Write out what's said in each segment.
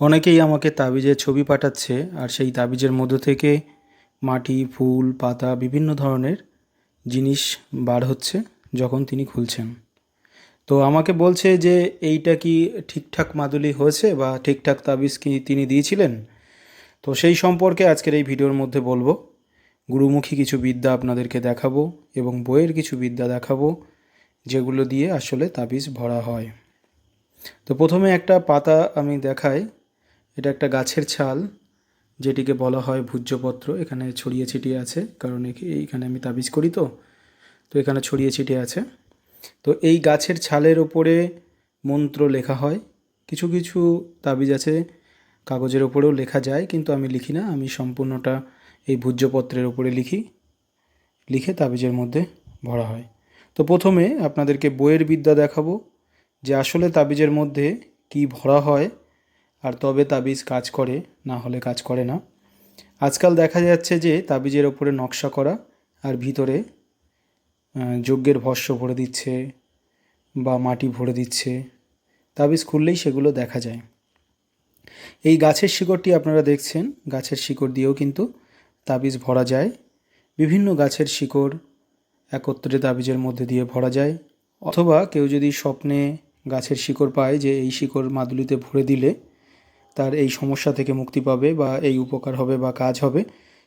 অনেকেই আমাকে তাবিজের ছবি পাঠাচ্ছে আর সেই তাবিজের মধ্য থেকে মাটি, ফুল, পাতা, বিভিন্ন ধরনের জিনিস বার হচ্ছে যখন তিনি খুলছেন। তো আমাকে বলছে যে, এইটা কি ঠিকঠাক মাদুলি হয়েছে বা ঠিকঠাক তাবিজ কি তিনি দিয়েছিলেন? তো সেই সম্পর্কে আজকের এই ভিডিওর মধ্যে বলব। গুরুমুখী কিছু বিদ্যা আপনাদেরকে দেখাবো এবং বইয়ের কিছু বিদ্যা দেখাবো, যেগুলো দিয়ে আসলে তাবিজ ভরা হয়। তো প্রথমে একটা পাতা আমি দেখাই। এটা একটা গাছের ছাল, যেটিকে বলা হয় ভূজ্যপত্র এখানে ছড়িয়ে ছিটিয়ে আছে, কারণ এইখানে আমি তাবিজ করি তো। তো এখানে ছড়িয়ে ছিটিয়ে আছে। তো এই গাছের ছালের ওপরে মন্ত্র লেখা হয়। কিছু কিছু তাবিজ আছে, কাগজের ওপরেও লেখা যায়, কিন্তু আমি লিখি না। আমি সম্পূর্ণটা এই ভূজ্যপত্রের ওপরে লিখি। লিখে তাবিজের মধ্যে ভরা হয়। তো প্রথমে আপনাদেরকে বইয়ের বিদ্যা দেখাবো, যে আসলে তাবিজের মধ্যে কি ভরা হয়। আর তবে তাবিজ কাজ করে, না হলে কাজ করে না। আজকাল দেখা যাচ্ছে যে তাবিজের ওপরে নকশা করা আর ভিতরে যজ্ঞের ভস্য ভরে দিচ্ছে বা মাটি ভরে দিচ্ছে। তাবিজ খুললেই সেগুলো দেখা যায়। এই গাছের শিকড়টি আপনারা দেখছেন, গাছের শিকড় দিয়েও কিন্তু তাবিজ ভরা যায়। বিভিন্ন গাছের শিকড় একত্রে তাবিজের মধ্যে দিয়ে ভরা যায়। অথবা কেউ যদি স্বপ্নে গাছের শিকড় পায় যে এই শিকড় মাদুলিতে ভরে দিলে তার এই সমস্যা থেকে মুক্তি পাবে বা এই উপকার হবে বা কাজ হবে,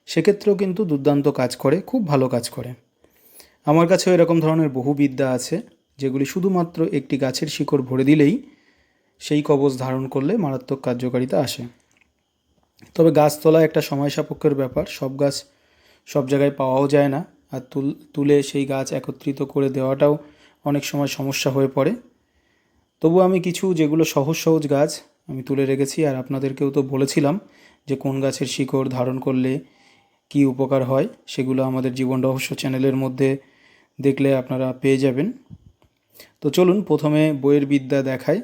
সেক্ষেত্রেও কিন্তু দুর্দান্ত কাজ করে, খুব ভালো কাজ করে। আমার কাছেও এরকম ধরনের বহু বিদ্যা আছে, যেগুলি শুধুমাত্র একটি গাছের শিকড় ভরে দিলেই সেই কবচ ধারণ করলে মারাত্মক কার্যকারিতা আসে। তবে গাছ তোলা একটা সময় সাপেক্ষের ব্যাপার, সব গাছ সব জায়গায় পাওয়াও যায় না, আর তুল, তুলে সেই গাছ একত্রিত করে দেওয়াটাও অনেক সময় সমস্যা হয়ে পড়ে। তবু আমি কিছু যেগুলো সহজ সহজ গাছ আমি তুলে রেখেছি আর আপনাদেরকেও তো বলেছিলাম যে কোন গাছের শিকড় ধারণ করলে কি উপকার হয়, সেগুলো আমাদের জীবন রহস্য চ্যানেলের মধ্যে দেখলে আপনারা পেয়ে যাবেন। তো চলুন প্রথমে বইয়ের বিদ্যা দেখায়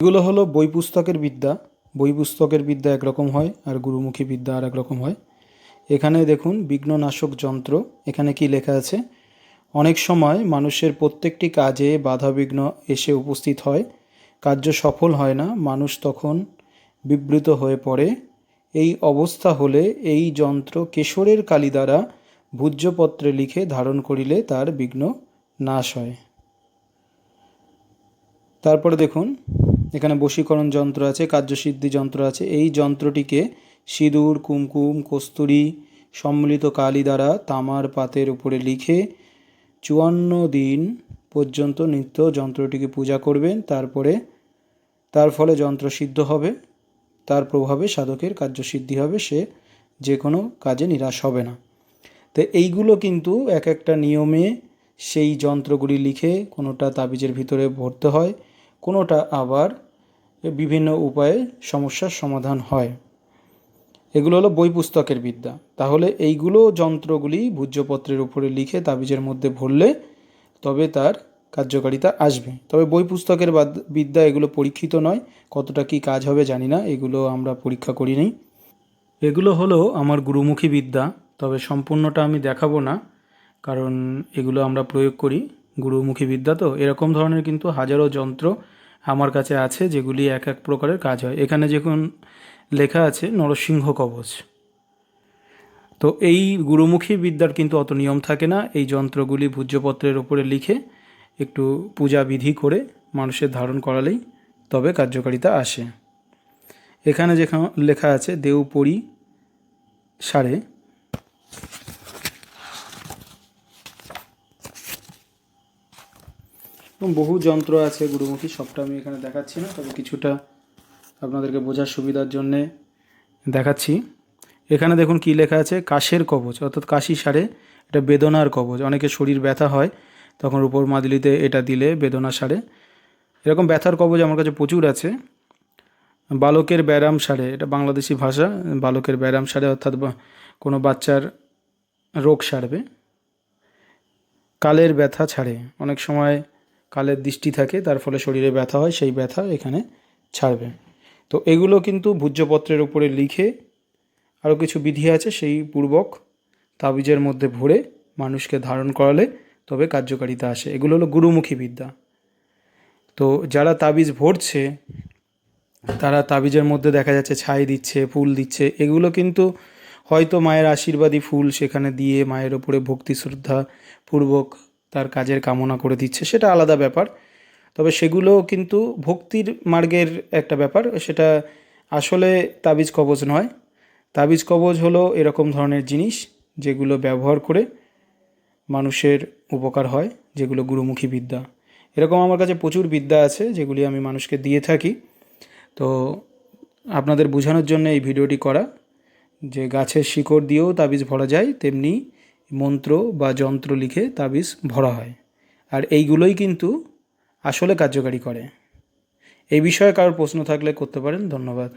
এগুলো হলো বই পুস্তকের বিদ্যা। বই পুস্তকের বিদ্যা একরকম হয় আর গুরুমুখী বিদ্যা আর একরকম হয়। এখানে দেখুন বিঘ্ননাশক যন্ত্র। এখানে কি লেখা আছে? অনেক সময় মানুষের প্রত্যেকটি কাজে বাধাবিঘ্ন এসে উপস্থিত হয়। কার্য সফল হয় না, মানুষ তখন বিবৃত হয়ে পড়ে, এই অবস্থা হলে এই যন্ত্র কেশরের কালি দ্বারা ভূজ্যপত্রে লিখে ধারণ করিলে তার বিঘ্ন নাশ হয়। তারপরে দেখুন, এখানে বশীকরণ যন্ত্র আছে, কার্যসিদ্ধি যন্ত্র আছে। এই যন্ত্রটিকে সিঁদুর, কুমকুম, কস্তুরি সম্মিলিত কালি দ্বারা তামার পাতের উপরে লিখে চুয়ান্ন দিন পর্যন্ত নিত্য যন্ত্রটিকে পূজা করবেন, তারপরে তার ফলে যন্ত্র সিদ্ধ হবে, তার প্রভাবে সাধকের কার্যসিদ্ধি হবে, সে যে কোনো কাজে নিরাশ হবে না। তো এইগুলো কিন্তু এক একটা নিয়মে সেই যন্ত্রগুলি লিখে কোনোটা তাবিজের ভিতরে ভরতে হয়, কোনোটা আবার বিভিন্ন উপায়ে সমস্যার সমাধান হয়। এগুলো হলো বই পুস্তকের বিদ্যা। তাহলে এইগুলো যন্ত্রগুলি ভূজ্যপত্রের উপরে লিখে তাবিজের মধ্যে ভরলে তবে তার কার্যকারিতা আসবে। তবে বই পুস্তকের বাদ- বিদ্যা এগুলো পরীক্ষিত নয়। কতটা কি কাজ হবে জানি না। এগুলো আমরা পরীক্ষা করি করিনি এগুলো হলো আমার গুরুমুখী বিদ্যা। তবে সম্পূর্ণটা আমি দেখাবো না। কারণ এগুলো আমরা প্রয়োগ করি। গুরুমুখী বিদ্যা তো। এরকম ধরনের কিন্তু হাজারো যন্ত্র আমার কাছে আছে যেগুলি এক এক প্রকারের কাজ হয়। এখানে যখন লেখা আছে নরসিংহ কবচ। তো এই গুরুমুখী বিদ্যার কিন্তু অত নিয়ম থাকে না। এই যন্ত্রগুলি ভূজ্যপত্রের ওপরে লিখে একটু পূজা বিধি করে মানুষের ধারণ করালেই তবে কার্যকারিতা আসে। এখানে যেখানে লেখা আছে দেউপরি সারে। এবং বহু যন্ত্র আছে গুরুমুখী, সবটা আমি এখানে দেখাচ্ছি না, তবে কিছুটা আপনাদেরকে বোঝার সুবিধার জন্যে দেখাচ্ছি। এখানে দেখুন কি লেখা আছে? কাশের কবচ, অর্থাৎ কাশি সারে এটা বেদনার কবচ। অনেকে শরীর ব্যথা হয়, তখন উপর মাদুলিতে এটা দিলে বেদনা সারে। এরকম ব্যথার কবচ আমার কাছে প্রচুর আছে। বালকের ব্যায়াম সারে, এটা বাংলাদেশি ভাষা, বালকের ব্যায়াম সারে, অর্থাৎ কোনো বাচ্চার রোগ সারবে। কালের ব্যথা ছাড়ে। অনেক সময় কালের দৃষ্টি থাকে, তার ফলে শরীরে ব্যথা হয়, সেই ব্যথা এখানে ছাড়বে। তো এগুলো কিন্তু ভূজ্যপত্রের উপরে লিখে আরও কিছু বিধি আছে, সেই পূর্বক তাবিজের মধ্যে ভরে মানুষকে ধারণ করালে তবে কার্যকারিতা আসে। এগুলো হলো গুরুমুখী বিদ্যা। তো যারা তাবিজ ভরছে, তারা তাবিজের মধ্যে দেখা যাচ্ছে ছাই দিচ্ছে, ফুল দিচ্ছে, এগুলো কিন্তু হয়তো মায়ের আশীর্বাদী ফুল সেখানে দিয়ে মায়ের ওপরে ভক্তি শ্রদ্ধা পূর্বক তার কাজের কামনা করে দিচ্ছে, সেটা আলাদা ব্যাপার। তবে সেগুলো কিন্তু ভক্তির মার্গের একটা ব্যাপার, সেটা আসলে তাবিজ কবজ নয়। তাবিজ কবজ হলো এরকম ধরনের জিনিস যেগুলো ব্যবহার করে মানুষের উপকার হয়, যেগুলো গুরুমুখী বিদ্যা। এরকম আমার কাছে প্রচুর বিদ্যা আছে যেগুলি আমি মানুষকে দিয়ে থাকি। তো আপনাদের বোঝানোর জন্য এই ভিডিওটি করা, যে গাছের শিকড় দিয়েও তাবিজ ভরা যায়, তেমনি মন্ত্র বা যন্ত্র লিখে তাবিজ ভরা হয়। আর এইগুলোই কিন্তু আসলে কার্যকারী করে। এই বিষয়ে কারোর প্রশ্ন থাকলে করতে পারেন, ধন্যবাদ।